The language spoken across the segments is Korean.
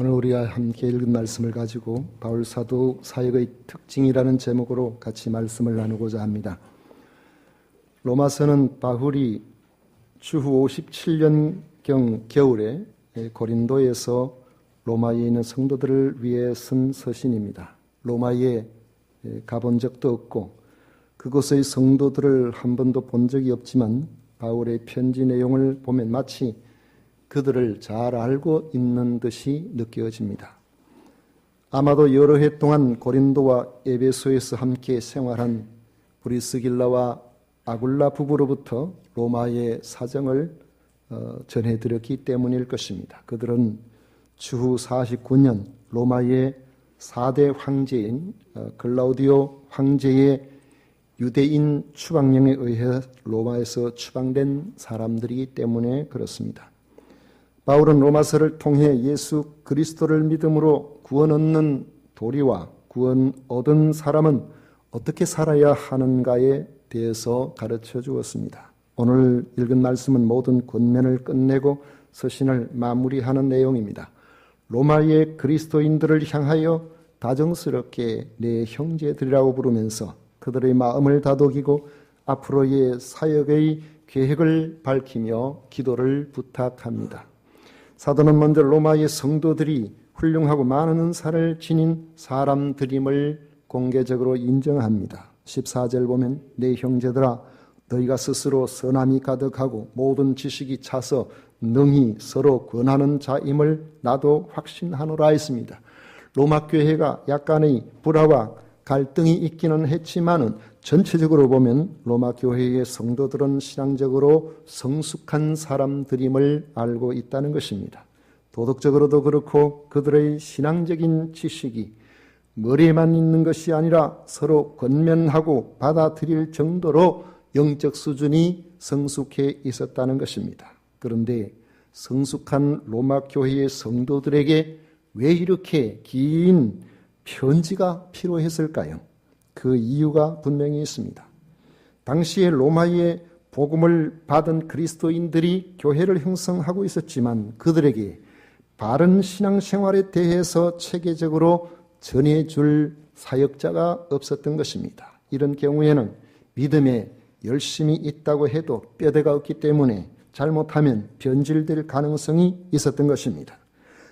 오늘 우리와 함께 읽은 말씀을 가지고 바울 사도 사역의 특징이라는 제목으로 같이 말씀을 나누고자 합니다. 로마서는 바울이 주후 57년경 겨울에 고린도에서 로마에 있는 성도들을 위해 쓴 서신입니다. 로마에 가본 적도 없고 그곳의 성도들을 한 번도 본 적이 없지만 바울의 편지 내용을 보면 마치 그들을 잘 알고 있는 듯이 느껴집니다. 아마도 여러 해 동안 고린도와 에베소에서 함께 생활한 브리스길라와 아굴라 부부로부터 로마의 사정을 어, 전해드렸기 때문일 것입니다. 그들은 주후 49년 로마의 4대 황제인 어, 글라우디오 황제의 유대인 추방령에 의해 로마에서 추방된 사람들이기 때문에 그렇습니다. 바울은 로마서를 통해 예수 그리스도를 믿음으로 구원 얻는 도리와 구원 얻은 사람은 어떻게 살아야 하는가에 대해서 가르쳐 주었습니다. 오늘 읽은 말씀은 모든 권면을 끝내고 서신을 마무리하는 내용입니다. 로마의 그리스도인들을 향하여 다정스럽게 내 형제들이라고 부르면서 그들의 마음을 다독이고 앞으로의 사역의 계획을 밝히며 기도를 부탁합니다. 사도는 먼저 로마의 성도들이 훌륭하고 많은 은사를 지닌 사람들임을 공개적으로 인정합니다. 14절 보면 내 형제들아 너희가 스스로 선함이 가득하고 모든 지식이 차서 능히 서로 권하는 자임을 나도 확신하노라 했습니다. 로마 교회가 약간의 불화와 갈등이 있기는 했지만은 전체적으로 보면 로마 교회의 성도들은 신앙적으로 성숙한 사람들임을 알고 있다는 것입니다. 도덕적으로도 그렇고 그들의 신앙적인 지식이 머리에만 있는 것이 아니라 서로 권면하고 받아들일 정도로 영적 수준이 성숙해 있었다는 것입니다. 그런데 성숙한 로마 교회의 성도들에게 왜 이렇게 긴 편지가 필요했을까요? 그 이유가 분명히 있습니다. 당시에 로마의 복음을 받은 그리스도인들이 교회를 형성하고 있었지만 그들에게 바른 신앙생활에 대해서 체계적으로 전해줄 사역자가 없었던 것입니다. 이런 경우에는 믿음에 열심히 있다고 해도 뼈대가 없기 때문에 잘못하면 변질될 가능성이 있었던 것입니다.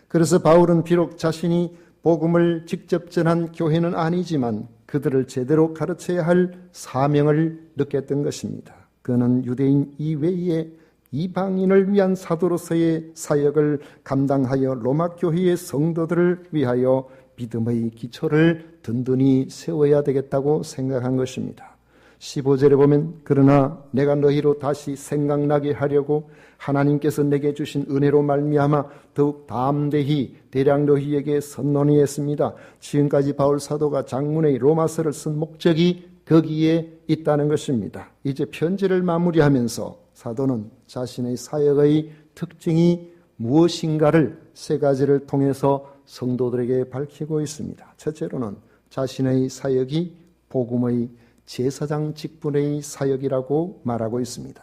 그래서 바울은 비록 자신이 복음을 직접 전한 교회는 아니지만 그들을 제대로 가르쳐야 할 사명을 느꼈던 것입니다. 그는 유대인 이외에 이방인을 위한 사도로서의 사역을 감당하여 로마 교회의 성도들을 위하여 믿음의 기초를 든든히 세워야 되겠다고 생각한 것입니다. 15절에 보면 그러나 내가 너희로 다시 생각나게 하려고 하나님께서 내게 주신 은혜로 말미암아 더욱 담대히 대량 너희에게 선논이 했습니다. 지금까지 바울 사도가 장문의 로마서를 쓴 목적이 거기에 있다는 것입니다. 이제 편지를 마무리하면서 사도는 자신의 사역의 특징이 무엇인가를 세 가지를 통해서 성도들에게 밝히고 있습니다. 첫째로는 자신의 사역이 복음의 제사장 직분의 사역이라고 말하고 있습니다.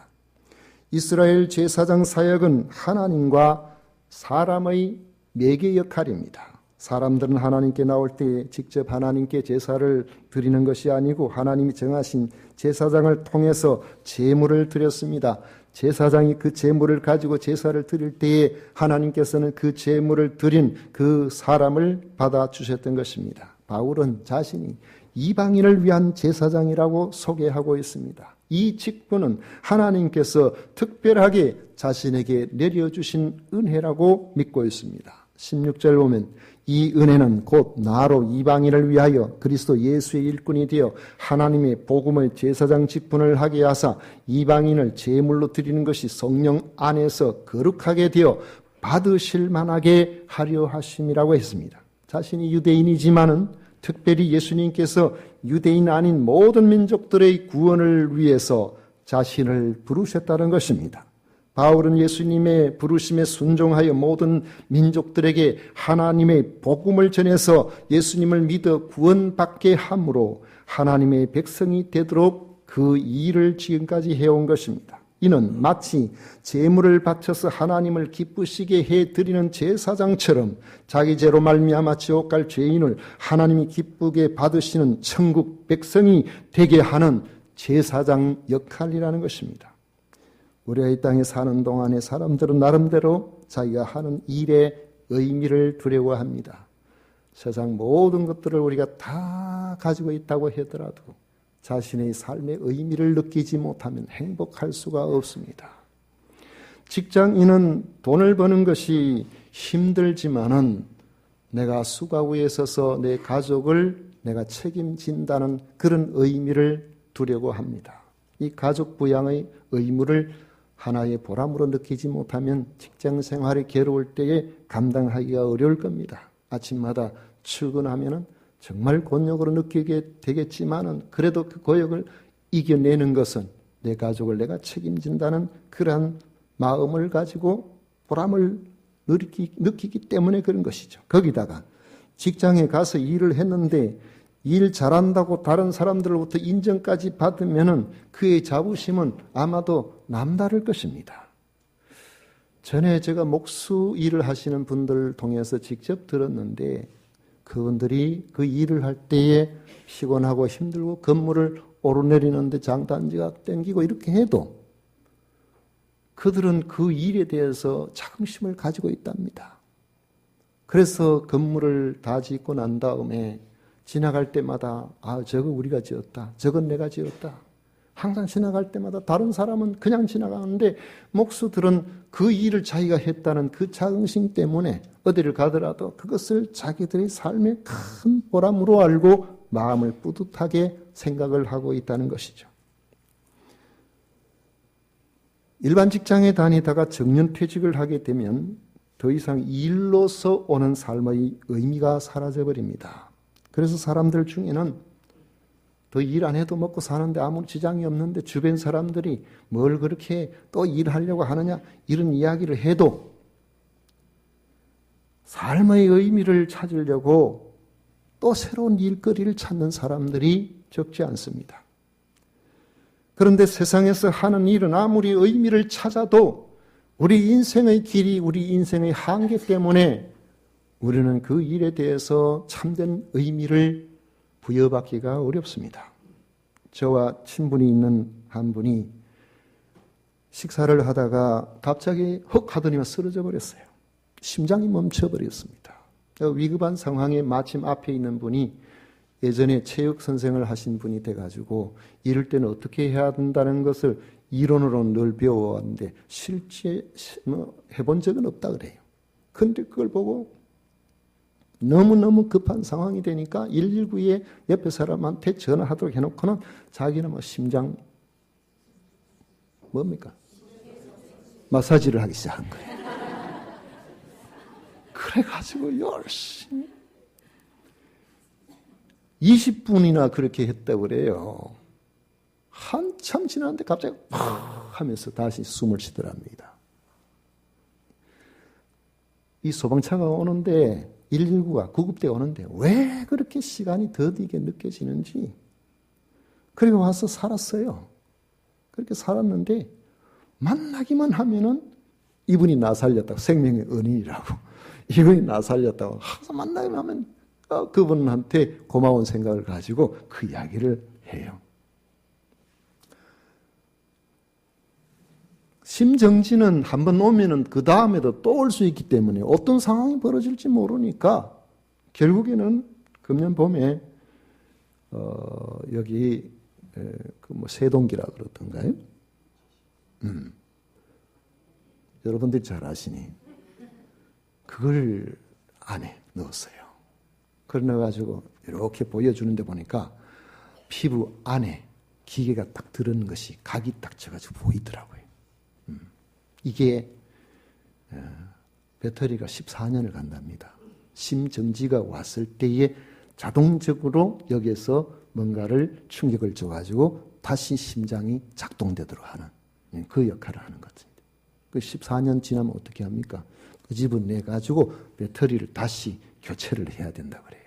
이스라엘 제사장 사역은 하나님과 사람의 매개 역할입니다. 사람들은 하나님께 나올 때 직접 하나님께 제사를 드리는 것이 아니고 하나님이 정하신 제사장을 통해서 제물을 드렸습니다. 제사장이 그 제물을 가지고 제사를 드릴 때에 하나님께서는 그 제물을 드린 그 사람을 받아 주셨던 것입니다. 바울은 자신이 이방인을 위한 제사장이라고 소개하고 있습니다. 이 직분은 하나님께서 특별하게 자신에게 내려주신 은혜라고 믿고 있습니다. 16절 보면 이 은혜는 곧 나로 이방인을 위하여 그리스도 예수의 일꾼이 되어 하나님의 복음의 제사장 직분을 하게 하사 이방인을 제물로 드리는 것이 성령 안에서 거룩하게 되어 받으실 만하게 하려 하심이라고 했습니다. 자신이 유대인이지만은 특별히 예수님께서 유대인 아닌 모든 민족들의 구원을 위해서 자신을 부르셨다는 것입니다. 바울은 예수님의 부르심에 순종하여 모든 민족들에게 하나님의 복음을 전해서 예수님을 믿어 구원받게 함으로 하나님의 백성이 되도록 그 일을 지금까지 해온 것입니다. 이는 마치 제물을 바쳐서 하나님을 기쁘시게 해 드리는 제사장처럼 자기 죄로 말미암아 지옥 갈 죄인을 하나님이 기쁘게 받으시는 천국 백성이 되게 하는 제사장 역할이라는 것입니다. 우리가 이 땅에 사는 동안에 사람들은 나름대로 자기가 하는 일의 의미를 두려워합니다. 세상 모든 것들을 우리가 다 가지고 있다고 하더라도 자신의 삶의 의미를 느끼지 못하면 행복할 수가 없습니다. 직장인은 돈을 버는 것이 힘들지만은 내가 수가 위에 서서 내 가족을 내가 책임진다는 그런 의미를 두려고 합니다. 이 가족 부양의 의무를 하나의 보람으로 느끼지 못하면 직장 생활이 괴로울 때에 감당하기가 어려울 겁니다. 아침마다 출근하면은 정말 곤욕으로 느끼게 되겠지만은 그래도 그 고역을 이겨내는 것은 내 가족을 내가 책임진다는 그러한 마음을 가지고 보람을 느끼기, 느끼기 때문에 그런 것이죠. 거기다가 직장에 가서 일을 했는데 일 잘한다고 다른 사람들로부터 인정까지 받으면은 그의 자부심은 아마도 남다를 것입니다. 전에 제가 목수 일을 하시는 분들 통해서 직접 들었는데 그분들이 그 일을 할 때에 피곤하고 힘들고 건물을 오르내리는데 장단지가 땡기고 이렇게 해도 그들은 그 일에 대해서 자긍심을 가지고 있답니다. 그래서 건물을 다 짓고 난 다음에 지나갈 때마다 아 저거 우리가 지었다. 저건 내가 지었다. 항상 지나갈 때마다 다른 사람은 그냥 지나가는데 목수들은 그 일을 자기가 했다는 그 자긍심 때문에 어디를 가더라도 그것을 자기들의 삶의 큰 보람으로 알고 마음을 뿌듯하게 생각을 하고 있다는 것이죠. 일반 직장에 다니다가 정년 퇴직을 하게 되면 더 이상 일로서 오는 삶의 의미가 사라져 버립니다. 그래서 사람들 중에는 더 일 안 해도 먹고 사는데 아무 지장이 없는데 주변 사람들이 뭘 그렇게 또 일하려고 하느냐 이런 이야기를 해도 삶의 의미를 찾으려고 또 새로운 일거리를 찾는 사람들이 적지 않습니다. 그런데 세상에서 하는 일은 아무리 의미를 찾아도 우리 인생의 길이, 우리 인생의 한계 때문에 우리는 그 일에 대해서 참된 의미를 부여받기가 어렵습니다. 저와 친분이 있는 한 분이 식사를 하다가 갑자기 헉 하더니만 쓰러져 버렸어요. 심장이 멈춰버렸습니다. 위급한 상황에 마침 앞에 있는 분이 예전에 체육 선생을 하신 분이 돼가지고 이럴 때는 어떻게 해야 된다는 것을 이론으로 늘 배워왔는데 실제 뭐 해본 적은 없다 그래요. 근데 그걸 보고 너무너무 급한 상황이 되니까 119에 옆에 사람한테 전화하도록 해놓고는 자기는 뭐 심장 뭡니까? 마사지를 하기 시작한 거예요. 그래가지고 열심히 20분이나 그렇게 했다고 그래요. 한참 지났는데 갑자기 팍 하면서 다시 숨을 쉬더랍니다. 이 소방차가 오는데 119가 구급대 오는데 왜 그렇게 시간이 더디게 느껴지는지 그리고 와서 살았어요. 그렇게 살았는데 만나기만 하면은 이분이 나 살렸다고 생명의 은인이라고 이분이 나 살렸다고 항상 만나기만 하면 어, 그분한테 고마운 생각을 가지고 그 이야기를 해요. 심정지는 한번 오면은 그 다음에도 또 올 수 있기 때문에 어떤 상황이 벌어질지 모르니까 결국에는 금년 봄에 어, 여기 그뭐 세동기라 그러던가요? 음. 여러분들이 잘 아시니 그걸 안에 넣었어요. 그래 가지고 이렇게 보여주는데 보니까 피부 안에 기계가 딱 들은 것이 각이 딱 쳐가지고 보이더라고요. 이게 어, 배터리가 14년을 간답니다. 심정지가 왔을 때에 자동적으로 여기에서 뭔가를 충격을 줘가지고 다시 심장이 작동되도록 하는 예, 그 역할을 하는 거죠. 그 14년 지나면 어떻게 합니까? 그 집은 내 가지고 배터리를 다시 교체를 해야 된다 그래요.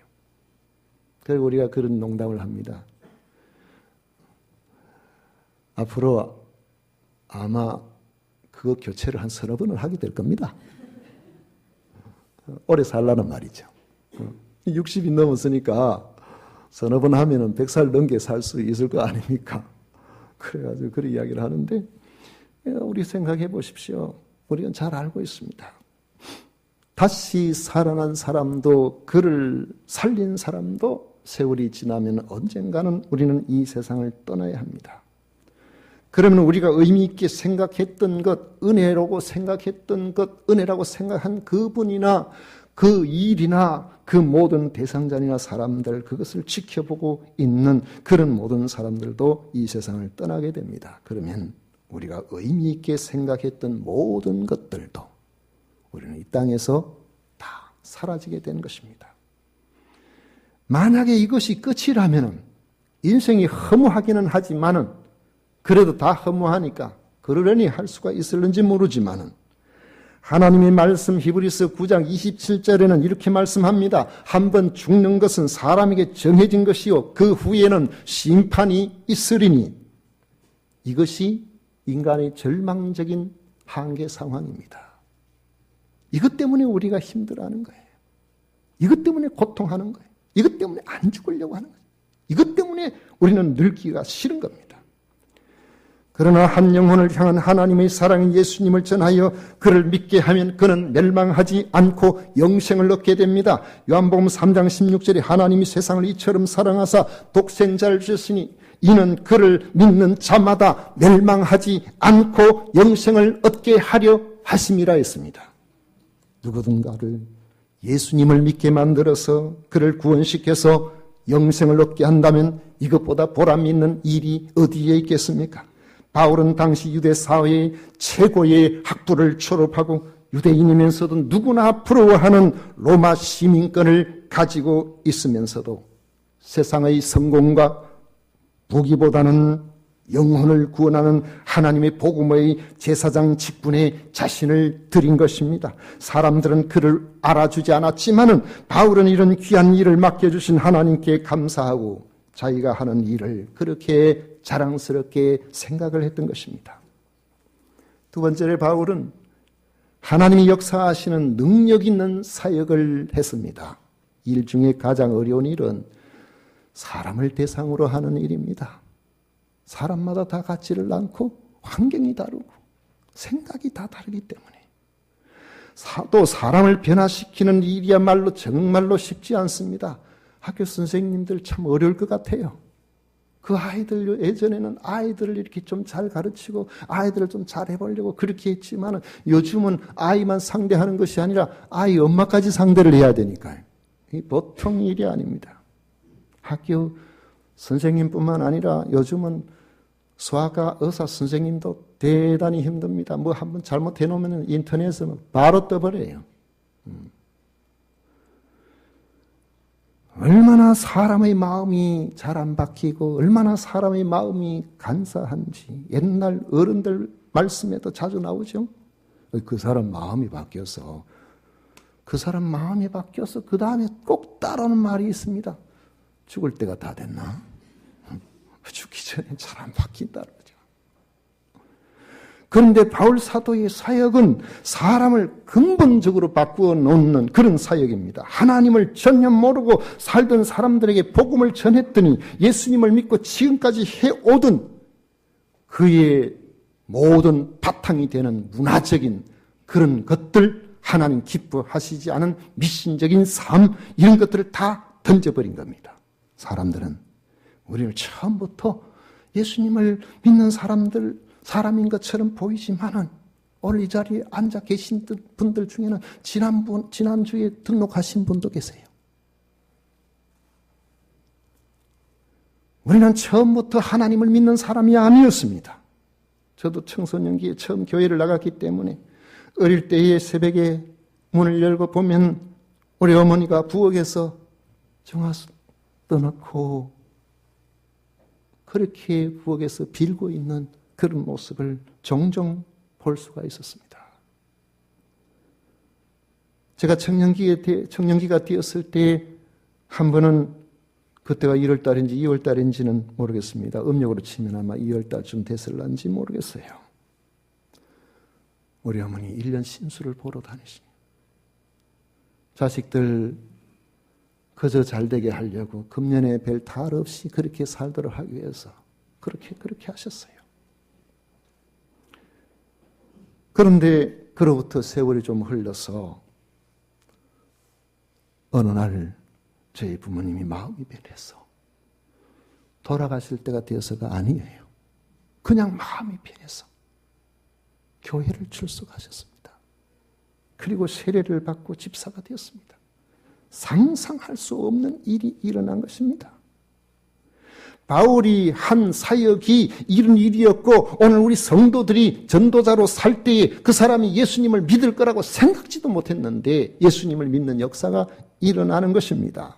그리고 우리가 그런 농담을 합니다. 앞으로 아마 그거 교체를 한 서너 번을 하게 될 겁니다. 오래 살라는 말이죠. 60이 넘었으니까 서너 번 하면은 100살 넘게 살 수 있을 거 아닙니까? 그래가지고 그런 이야기를 하는데, 우리 생각해 보십시오. 우리는 잘 알고 있습니다. 다시 살아난 사람도 그를 살린 사람도 세월이 지나면 언젠가는 우리는 이 세상을 떠나야 합니다. 그러면 우리가 의미 있게 생각했던 것, 은혜라고 생각했던 것, 은혜라고 생각한 그분이나 그 일이나 그 모든 대상자나 사람들, 그것을 지켜보고 있는 그런 모든 사람들도 이 세상을 떠나게 됩니다. 그러면 우리가 의미 있게 생각했던 모든 것들도 우리는 이 땅에서 다 사라지게 되는 것입니다. 만약에 이것이 끝이라면 인생이 허무하기는 하지만은 그래도 다 허무하니까 그러려니 할 수가 있을는지 모르지만은 하나님의 말씀 히브리서 9장 27절에는 이렇게 말씀합니다. 한 번 죽는 것은 사람에게 정해진 것이요 그 후에는 심판이 있으리니 이것이 인간의 절망적인 한계 상황입니다. 이것 때문에 우리가 힘들어하는 거예요. 이것 때문에 고통하는 거예요. 이것 때문에 안 죽으려고 하는 거예요. 이것 때문에 우리는 늙기가 싫은 겁니다. 그러나 한 영혼을 향한 하나님의 사랑인 예수님을 전하여 그를 믿게 하면 그는 멸망하지 않고 영생을 얻게 됩니다. 요한복음 3장 16절에 하나님이 세상을 이처럼 사랑하사 독생자를 주셨으니 이는 그를 믿는 자마다 멸망하지 않고 영생을 얻게 하려 하심이라 했습니다. 누구든가를 예수님을 믿게 만들어서 그를 구원시켜서 영생을 얻게 한다면 이것보다 보람 있는 일이 어디에 있겠습니까? 바울은 당시 유대 사회의 최고의 학부를 졸업하고 유대인이면서도 누구나 부러워하는 로마 시민권을 가지고 있으면서도 세상의 성공과 부기보다는 영혼을 구원하는 하나님의 복음의 제사장 직분에 자신을 드린 것입니다. 사람들은 그를 알아주지 않았지만은 바울은 이런 귀한 일을 맡겨주신 하나님께 감사하고 자기가 하는 일을 그렇게 자랑스럽게 생각을 했던 것입니다. 두 번째로 바울은 하나님이 역사하시는 능력 있는 사역을 했습니다. 일 중에 가장 어려운 일은 사람을 대상으로 하는 일입니다. 사람마다 다 같지를 않고 환경이 다르고 생각이 다 다르기 때문에 또 사람을 변화시키는 일이야말로 정말로 쉽지 않습니다. 학교 선생님들 참 어려울 것 같아요. 그 아이들 예전에는 아이들을 이렇게 좀 잘 가르치고 아이들을 좀 잘 해보려고 그렇게 했지만 요즘은 아이만 상대하는 것이 아니라 아이 엄마까지 상대를 해야 되니까요. 이 보통 일이 아닙니다. 학교 선생님뿐만 아니라 요즘은 수학과 의사 선생님도 대단히 힘듭니다. 뭐 한번 잘못해 놓으면 인터넷에서 바로 떠버려요. 음. 얼마나 사람의 마음이 잘 안 바뀌고 얼마나 사람의 마음이 간사한지 옛날 어른들 말씀에도 자주 나오죠. 그 사람 마음이 바뀌어서 그 사람 마음이 바뀌어서 그 다음에 꼭 따르는 말이 있습니다. 죽을 때가 다 됐나? 죽기 전에 잘 안 바뀐다 그런데 바울 사도의 사역은 사람을 근본적으로 바꾸어 놓는 그런 사역입니다. 하나님을 전혀 모르고 살던 사람들에게 복음을 전했더니 예수님을 믿고 지금까지 해오던 그의 모든 바탕이 되는 문화적인 그런 것들 하나님 기뻐하시지 않은 미신적인 삶 이런 것들을 다 던져버린 겁니다. 사람들은 우리를 처음부터 예수님을 믿는 사람들, 사람인 것처럼 보이지만은 오늘 이 자리에 앉아 계신 분들 중에는 지난번, 지난주에 등록하신 분도 계세요. 우리는 처음부터 하나님을 믿는 사람이 아니었습니다. 저도 청소년기에 처음 교회를 나갔기 때문에 어릴 때에 새벽에 문을 열고 보면 우리 어머니가 부엌에서 정화 떠놓고 그렇게 부엌에서 빌고 있는 그런 모습을 종종 볼 수가 있었습니다. 제가 청년기에, 청년기가 되었을 때 한 번은 그때가 1월 달인지 2월 달인지는 모르겠습니다. 음력으로 치면 아마 2월 달쯤 됐을런지 모르겠어요. 우리 어머니 1년 신수를 보러 다니시니 자식들 그저 잘되게 하려고 금년에 별 탈 없이 그렇게 살도록 하기 위해서 그렇게 그렇게 하셨어요. 그런데 그로부터 세월이 좀 흘러서 어느 날 저희 부모님이 마음이 변해서 돌아가실 때가 되어서가 아니에요. 그냥 마음이 변해서 교회를 출석하셨습니다. 그리고 세례를 받고 집사가 되었습니다. 상상할 수 없는 일이 일어난 것입니다. 바울이 한 사역이 이런 일이었고 오늘 우리 성도들이 전도자로 살 때에 그 사람이 예수님을 믿을 거라고 생각지도 못했는데 예수님을 믿는 역사가 일어나는 것입니다.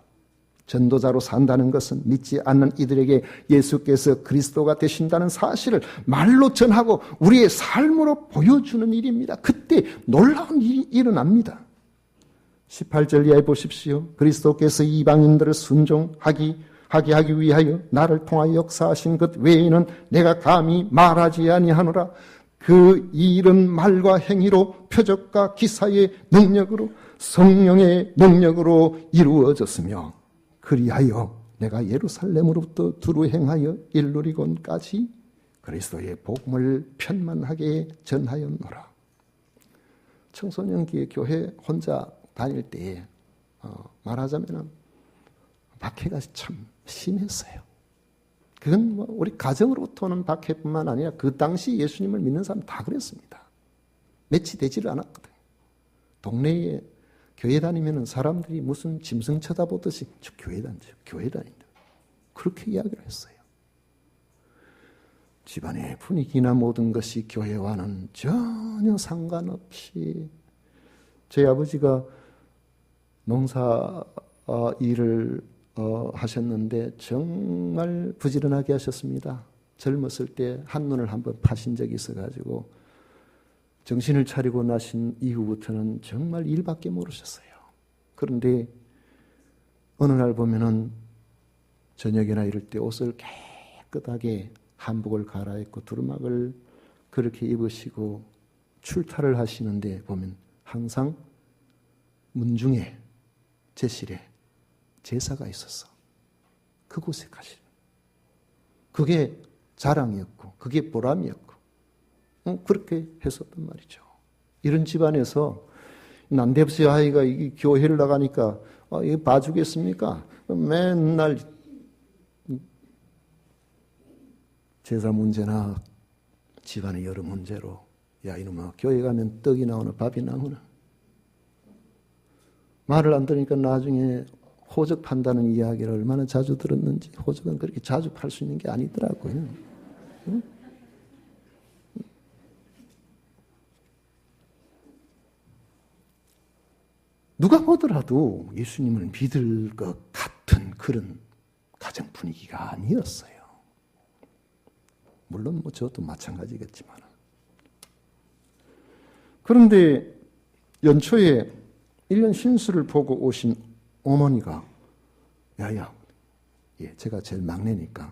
전도자로 산다는 것은 믿지 않는 이들에게 예수께서 그리스도가 되신다는 사실을 말로 전하고 우리의 삶으로 보여주는 일입니다. 그때 놀라운 일이 일어납니다. 18절 이하에 보십시오. 그리스도께서 이방인들을 순종하기 하게 하기 위하여 나를 통하여 역사하신 것 외에는 내가 감히 말하지 아니하노라. 그 일은 말과 행위로 표적과 기사의 능력으로 성령의 능력으로 이루어졌으며 그리하여 내가 예루살렘으로부터 두루 행하여 일루리곤까지 그리스도의 복음을 편만하게 전하였노라. 청소년기에 교회 혼자 다닐 때 어, 말하자면 박해가 참 심했어요. 그건 뭐 우리 가정으로부터 오는 박해뿐만 아니라 그 당시 예수님을 믿는 사람 다 그랬습니다. 며칠 되지를 않았거든요. 동네에 교회 다니면 사람들이 무슨 짐승 쳐다보듯이 저 교회 다니죠. 교회 다닌다. 그렇게 이야기를 했어요. 집안의 분위기나 모든 것이 교회와는 전혀 상관없이 저희 아버지가 농사 어, 일을 어, 하셨는데 정말 부지런하게 하셨습니다. 젊었을 때 한눈을 한번 파신 적이 있어가지고 정신을 차리고 나신 이후부터는 정말 일밖에 모르셨어요. 그런데 어느 날 보면은 저녁이나 이럴 때 옷을 깨끗하게 한복을 갈아입고 두루마을 그렇게 입으시고 출타를 하시는데 보면 항상 문중에 제실에 제사가 있었어. 그곳에 가시는. 그게 자랑이었고, 그게 보람이었고, 어, 그렇게 했었단 말이죠. 이런 집안에서 난데없이 아이가 이 교회를 나가니까 어, 이거 봐주겠습니까? 맨날 제사 문제나 집안의 여러 문제로 야 이놈아 교회 가면 떡이 나오나 밥이 나오나 말을 안 들으니까 나중에 호적 판다는 이야기를 얼마나 자주 들었는지 호적은 그렇게 자주 팔 수 있는 게 아니더라고요. 응? 누가 보더라도 예수님을 믿을 것 같은 그런 가정 분위기가 아니었어요. 물론 뭐 저도 마찬가지겠지만. 그런데 연초에 1년 신수를 보고 오신 어머니가 야야 예, 제가 제일 막내니까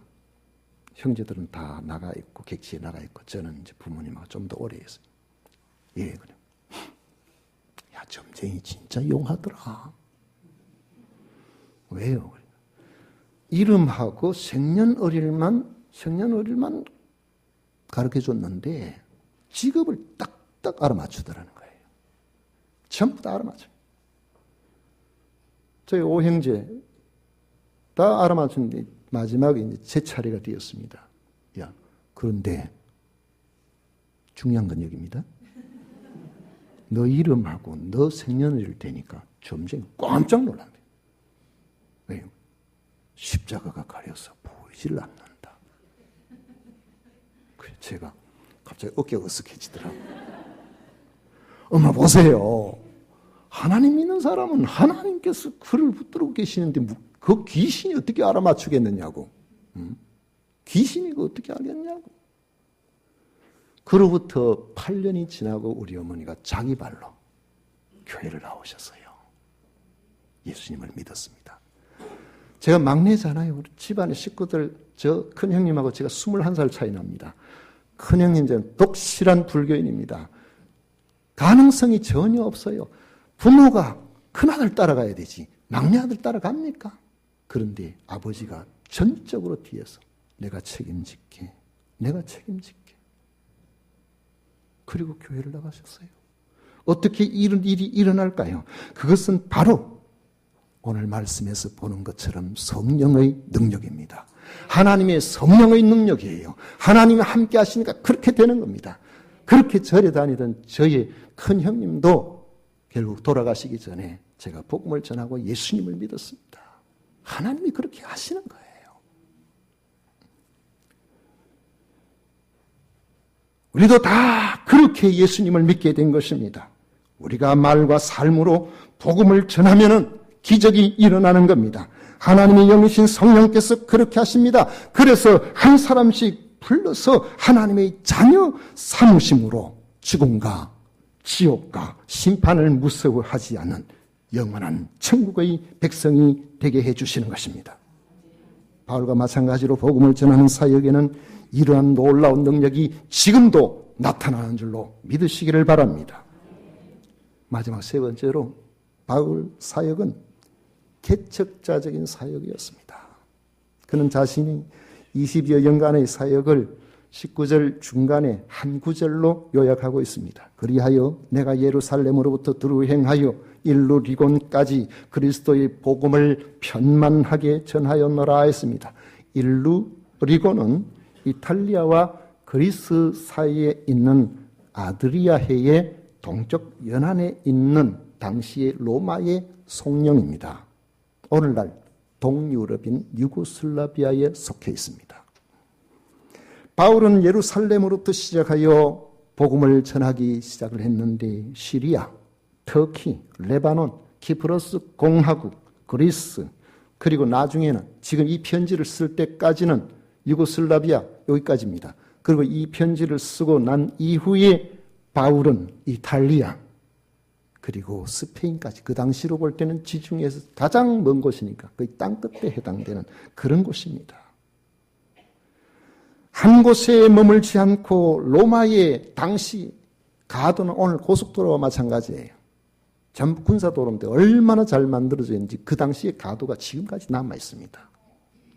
형제들은 다 나가 있고 객지에 나가 있고 저는 이제 부모님하고 좀 더 오래 했어요. 예, 그래. 야, 점쟁이 진짜 용하더라. 왜요? 이름하고 생년월일만 생년월일만 가르쳐 줬는데 직업을 딱딱 알아맞추더라는 거예요. 전부 다 알아맞혀. 저희 오형제 다 알아맞춘데 마지막에 이제 제 차례가 되었습니다. 야, 그런데 중요한 건 여기입니다. 너 이름하고 너 생년을 되니까 점쟁이 깜짝 놀란대. 왜요? 십자가가 가려서 보이질 않는다. 제가 갑자기 어깨가 으쓱해지더라고요. 엄마 보세요. 하나님 믿는 사람은 하나님께서 그를 붙들고 계시는데 그 귀신이 어떻게 알아맞추겠느냐고. 음? 귀신이 그 어떻게 알겠냐고. 그로부터 8년이 지나고 우리 어머니가 자기 발로 교회를 나오셨어요. 예수님을 믿었습니다. 제가 막내잖아요. 우리 집안의 식구들, 저 큰 형님하고 제가 21살 차이 납니다. 큰 형님 은 독실한 불교인입니다. 가능성이 전혀 없어요. 부모가 큰아들 따라가야 되지. 막내 아들 따라갑니까? 그런데 아버지가 전적으로 뒤에서 내가 책임질게. 내가 책임질게. 그리고 교회를 나가셨어요. 어떻게 이런 일이 일어날까요? 그것은 바로 오늘 말씀에서 보는 것처럼 성령의 능력입니다. 하나님의 성령의 능력이에요. 하나님이 함께 하시니까 그렇게 되는 겁니다. 그렇게 절에 다니던 저의 큰 형님도 결국 돌아가시기 전에 제가 복음을 전하고 예수님을 믿었습니다. 하나님이 그렇게 하시는 거예요. 우리도 다 그렇게 예수님을 믿게 된 것입니다. 우리가 말과 삶으로 복음을 전하면은 기적이 일어나는 겁니다. 하나님의 영이신 성령께서 그렇게 하십니다. 그래서 한 사람씩 불러서 하나님의 자녀 삼으심으로 죽음과 지옥과 심판을 무서워하지 않는 영원한 천국의 백성이 되게 해주시는 것입니다. 바울과 마찬가지로 복음을 전하는 사역에는 이러한 놀라운 능력이 지금도 나타나는 줄로 믿으시기를 바랍니다. 마지막 세 번째로 바울 사역은 개척자적인 사역이었습니다. 그는 자신이 20여 년간의 사역을 19절 중간에 한 구절로 요약하고 있습니다. 그리하여 내가 예루살렘으로부터 두루 행하여 일루 리곤까지 그리스도의 복음을 편만하게 전하였노라 했습니다. 일루 리곤은 이탈리아와 그리스 사이에 있는 아드리아해의 동쪽 연안에 있는 당시의 로마의 송령입니다. 오늘날 동유럽인 유고슬라비아에 속해 있습니다. 바울은 예루살렘으로부터 시작하여 복음을 전하기 시작을 했는데 시리아, 터키, 레바논, 키프러스 공화국, 그리스 그리고 나중에는 지금 이 편지를 쓸 때까지는 유고슬라비아 여기까지입니다. 그리고 이 편지를 쓰고 난 이후에 바울은 이탈리아 그리고 스페인까지 그 당시로 볼 때는 지중해에서 가장 먼 곳이니까 거의 땅끝에 해당되는 그런 곳입니다. 한 곳에 머물지 않고 로마의 당시 가도는 오늘 고속도로와 마찬가지예요. 전부 군사도로인데 얼마나 잘 만들어져 있는지 그 당시의 가도가 지금까지 남아 있습니다.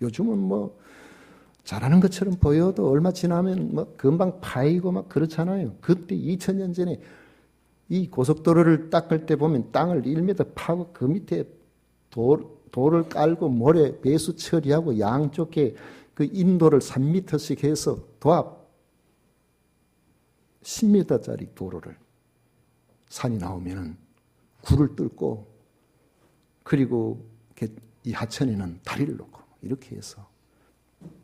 요즘은 뭐 잘하는 것처럼 보여도 얼마 지나면 뭐 금방 파이고 막 그렇잖아요. 그때 2000년 전에 이 고속도로를 닦을 때 보면 땅을 1m 파고 그 밑에 돌, 돌을 깔고 모래 배수 처리하고 양쪽에 그 인도를 3m씩 해서 도합. 10m짜리 도로를 산이 나오면은 굴을 뚫고 그리고 이 하천에는 다리를 놓고 이렇게 해서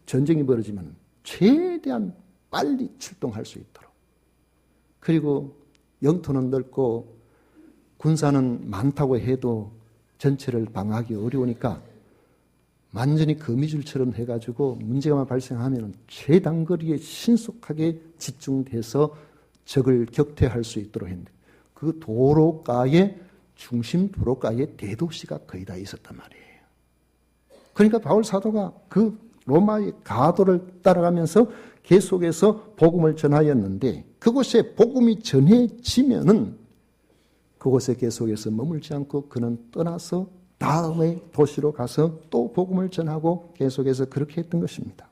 전쟁이 벌어지면 최대한 빨리 출동할 수 있도록. 그리고 영토는 넓고 군사는 많다고 해도 전체를 방어하기 어려우니까 완전히 거미줄처럼 해가지고 문제가 발생하면 최단거리에 신속하게 집중돼서 적을 격퇴할 수 있도록 했는데 그 도로가에 중심 도로가에 대도시가 거의 다 있었단 말이에요. 그러니까 바울 사도가 그 로마의 가도를 따라가면서 계속해서 복음을 전하였는데 그곳에 복음이 전해지면은 그곳에 계속해서 머물지 않고 그는 떠나서 다음의 도시로 가서 또 복음을 전하고 계속해서 그렇게 했던 것입니다.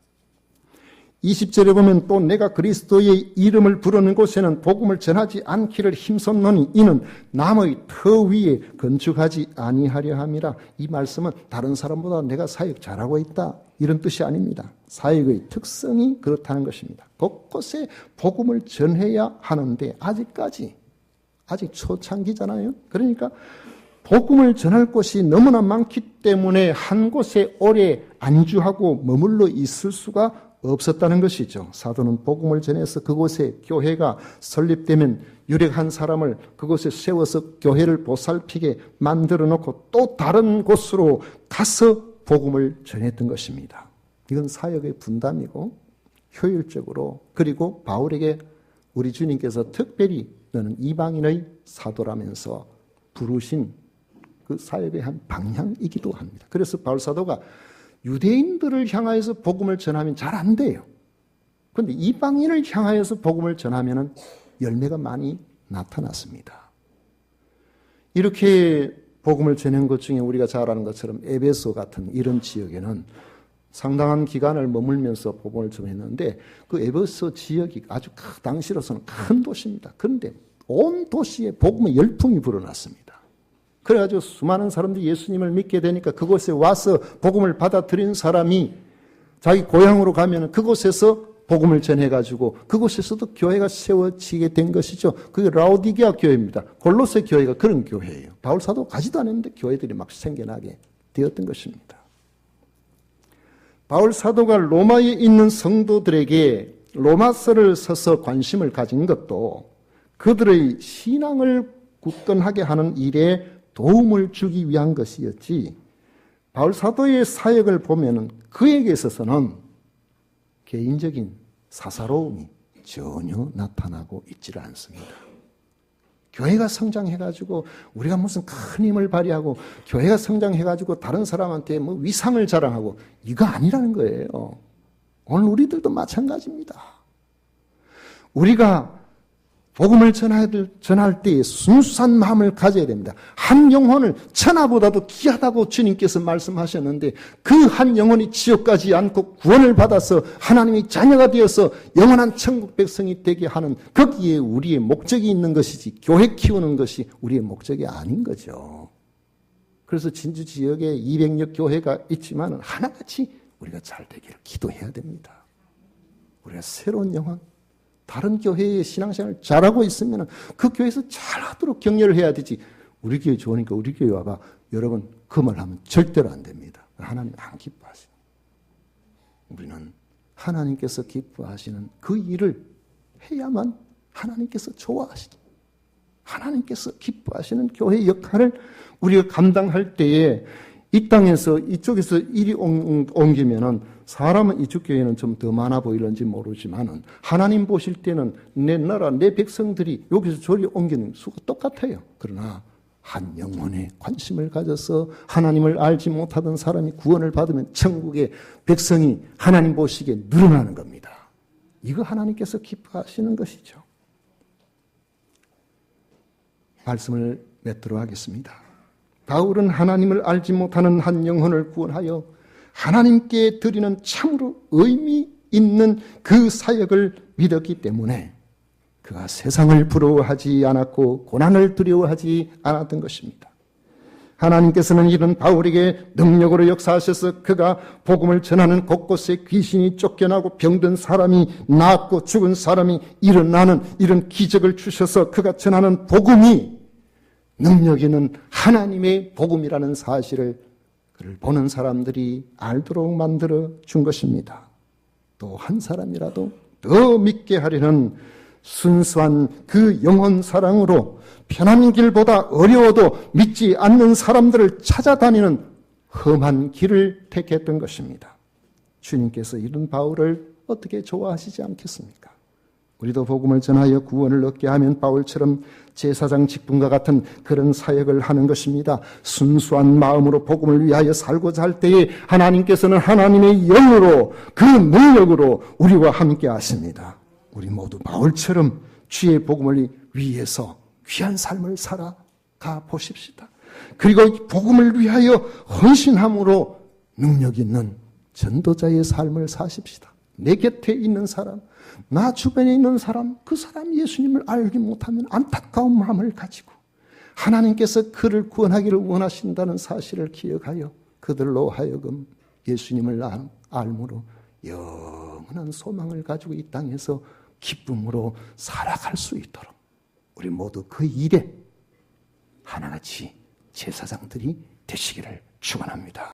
20절에 보면 또 내가 그리스도의 이름을 부르는 곳에는 복음을 전하지 않기를 힘썼노니 이는 남의 터 위에 건축하지 아니하려 함이라 이 말씀은 다른 사람보다 내가 사역 잘하고 있다 이런 뜻이 아닙니다. 사역의 특성이 그렇다는 것입니다. 곳곳에 복음을 전해야 하는데 아직까지 아직 초창기잖아요. 그러니까 복음을 전할 곳이 너무나 많기 때문에 한 곳에 오래 안주하고 머물러 있을 수가 없었다는 것이죠. 사도는 복음을 전해서 그곳에 교회가 설립되면 유력한 사람을 그곳에 세워서 교회를 보살피게 만들어 놓고 또 다른 곳으로 가서 복음을 전했던 것입니다. 이건 사역의 분담이고 효율적으로 그리고 바울에게 우리 주님께서 특별히 너는 이방인의 사도라면서 부르신 그 사역의 한 방향이기도 합니다. 그래서 바울 사도가 유대인들을 향하여서 복음을 전하면 잘 안 돼요. 그런데 이방인을 향하여서 복음을 전하면 열매가 많이 나타났습니다. 이렇게 복음을 전한 것 중에 우리가 잘 아는 것처럼 에베소 같은 이런 지역에는 상당한 기간을 머물면서 복음을 전했는데 그 에베소 지역이 아주 크, 당시로서는 큰 도시입니다. 그런데 온 도시에 복음의 열풍이 불어났습니다. 그래가지고 수많은 사람들이 예수님을 믿게 되니까 그곳에 와서 복음을 받아들인 사람이 자기 고향으로 가면 그곳에서 복음을 전해가지고 그곳에서도 교회가 세워지게 된 것이죠. 그게 라우디게아 교회입니다. 골로새 교회가 그런 교회예요. 바울 사도 가지도 않았는데 교회들이 막 생겨나게 되었던 것입니다. 바울 사도가 로마에 있는 성도들에게 로마서를 써서 관심을 가진 것도 그들의 신앙을 굳건하게 하는 일에 도움을 주기 위한 것이었지. 바울 사도의 사역을 보면은 그에게 있어서는 개인적인 사사로움이 전혀 나타나고 있지를 않습니다. 교회가 성장해가지고 우리가 무슨 큰 힘을 발휘하고 교회가 성장해가지고 다른 사람한테 뭐 위상을 자랑하고 이거 아니라는 거예요. 오늘 우리들도 마찬가지입니다. 우리가 복음을 전할, 전할 때 순수한 마음을 가져야 됩니다. 한 영혼을 천하보다도 귀하다고 주님께서 말씀하셨는데 그 한 영혼이 지옥 가지 않고 구원을 받아서 하나님의 자녀가 되어서 영원한 천국 백성이 되게 하는 거기에 우리의 목적이 있는 것이지 교회 키우는 것이 우리의 목적이 아닌 거죠. 그래서 진주 지역에 200여 교회가 있지만 하나같이 우리가 잘 되기를 기도해야 됩니다. 우리가 새로운 영혼, 다른 교회의 신앙생활을 잘하고 있으면 그 교회에서 잘하도록 격려를 해야 되지. 우리 교회 좋으니까 우리 교회 와봐. 여러분 그 말 하면 절대로 안 됩니다. 하나님 안 기뻐하시는. 우리는 하나님께서 기뻐하시는 그 일을 해야만 하나님께서 좋아하시죠. 하나님께서 기뻐하시는 교회 역할을 우리가 감당할 때에 이 땅에서 이쪽에서 일이 옮기면은 사람은 이쪽 교회는 좀 더 많아 보이는지 모르지만은 하나님 보실 때는 내 나라 내 백성들이 여기서 저리 옮기는 수가 똑같아요. 그러나 한 영혼에 관심을 가져서 하나님을 알지 못하던 사람이 구원을 받으면 천국의 백성이 하나님 보시기에 늘어나는 겁니다. 이거 하나님께서 기뻐하시는 것이죠. 말씀을 맺도록 하겠습니다. 바울은 하나님을 알지 못하는 한 영혼을 구원하여 하나님께 드리는 참으로 의미 있는 그 사역을 믿었기 때문에 그가 세상을 부러워하지 않았고 고난을 두려워하지 않았던 것입니다. 하나님께서는 이런 바울에게 능력으로 역사하셔서 그가 복음을 전하는 곳곳에 귀신이 쫓겨나고 병든 사람이 낫고 죽은 사람이 일어나는 이런 기적을 주셔서 그가 전하는 복음이 능력 있는 하나님의 복음이라는 사실을 그를 보는 사람들이 알도록 만들어 준 것입니다. 또 한 사람이라도 더 믿게 하려는 순수한 그 영혼 사랑으로 편한 길보다 어려워도 믿지 않는 사람들을 찾아다니는 험한 길을 택했던 것입니다. 주님께서 이런 바울을 어떻게 좋아하시지 않겠습니까? 우리도 복음을 전하여 구원을 얻게 하면 바울처럼 제사장 직분과 같은 그런 사역을 하는 것입니다. 순수한 마음으로 복음을 위하여 살고자 할 때에 하나님께서는 하나님의 영으로 그 능력으로 우리와 함께 하십니다. 우리 모두 바울처럼 주의 복음을 위해서 귀한 삶을 살아가 보십시다. 그리고 복음을 위하여 헌신함으로 능력 있는 전도자의 삶을 사십시다. 내 곁에 있는 사람, 나 주변에 있는 사람, 그 사람 예수님을 알지 못하면 안타까운 마음을 가지고 하나님께서 그를 구원하기를 원하신다는 사실을 기억하여 그들로 하여금 예수님을 알므로 영원한 소망을 가지고 이 땅에서 기쁨으로 살아갈 수 있도록 우리 모두 그 일에 하나같이 제사장들이 되시기를 축원합니다.